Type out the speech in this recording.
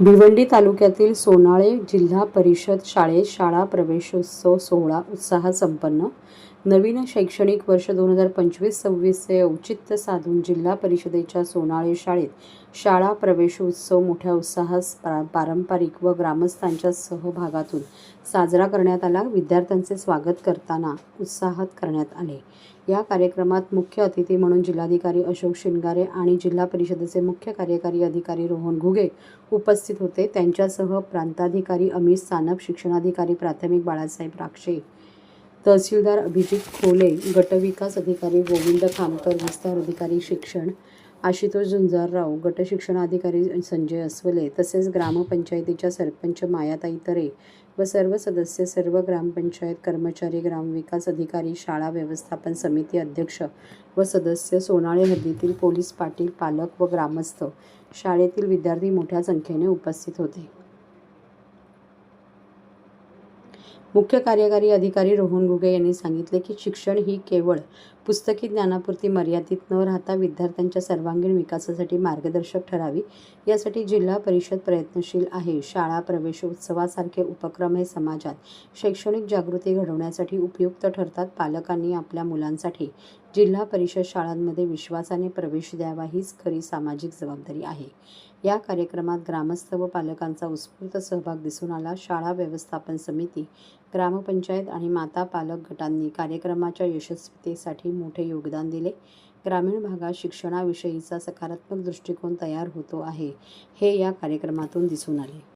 भिवंडी तालुक्यातील सोनाळे जिल्हा परिषद शाळेत शाळा प्रवेशोत्सव सोहळा उत्साहात संपन्न नवीन शैक्षणिक वर्ष दोन हजार पंचवीस सव्वीसचे औचित्य साधून जिल्हा परिषदेच्या सोनाळे शाळेत शाळा प्रवेशोत्सव मोठ्या उत्साहात पारंपरिक व ग्रामस्थांच्या सहभागातून साजरा करण्यात आला. विद्यार्थ्यांचे स्वागत करताना उत्साहात करण्यात आले. या कार्यक्रमात मुख्य अतिथी म्हणून जिल्हाधिकारी अशोक शिंगारे आणि जिल्हा परिषदेचे मुख्य कार्यकारी अधिकारी रोहन घुगे उपस्थित होते. त्यांच्यासह प्रांताधिकारी अमित सानप शिक्षणाधिकारी प्राथमिक बाळासाहेब राक्षे तहसीलदार अभिजित खोले गटविकास अधिकारी गोविंद खामकर विस्तार अधिकारी शिक्षण आशुतोष झुंजारराव गट शिक्षणाधिकारी संजय अस्वले तसेच ग्रामपंचायतीच्या सरपंच मायाताई तरे व सर्व सदस्य सर्व ग्रामपंचायत कर्मचारी ग्रामविकास अधिकारी शाळा व्यवस्थापन समिती अध्यक्ष व सदस्य सोनाळे हद्दीतील पोलीस पाटील पालक व ग्रामस्थ शाळेतील विद्यार्थी मोठ्या संख्येने उपस्थित होते. मुख्य कार्यकारी अधिकारी रोहन गुगे यांनी सांगितले की शिक्षण ही केवळ पुस्तकी ज्ञानापुरती मर्यादित न राहता विद्यार्थ्यांच्या सर्वांगीण विकासासाठी मार्गदर्शक ठरावी. यासाठी जिल्हा परिषद प्रयत्नशील आहे. शाळा प्रवेशोत्सवासारखे उपक्रम हे समाजात शैक्षणिक जागृती घडवण्यासाठी उपयुक्त ठरतात. पालकांनी आपल्या मुलांसाठी जिल्हा परिषद शाळांमध्ये विश्वासाने प्रवेश द्यावा हीच खरी सामाजिक जबाबदारी आहे. या कार्यक्रमात ग्रामस्थ व पालकांचा उत्स्फूर्त सहभाग दिसून आला. शाळा व्यवस्थापन समिती ग्रामपंचायत आणि माता पालक गटांनी कार्यक्रमाच्या यशस्वीतेसाठी मोठे योगदान दिले. ग्रामीण भागात शिक्षणाविषयीचा सकारात्मक दृष्टिकोन तयार होतो आहे हे या कार्यक्रमातून दिसून आले.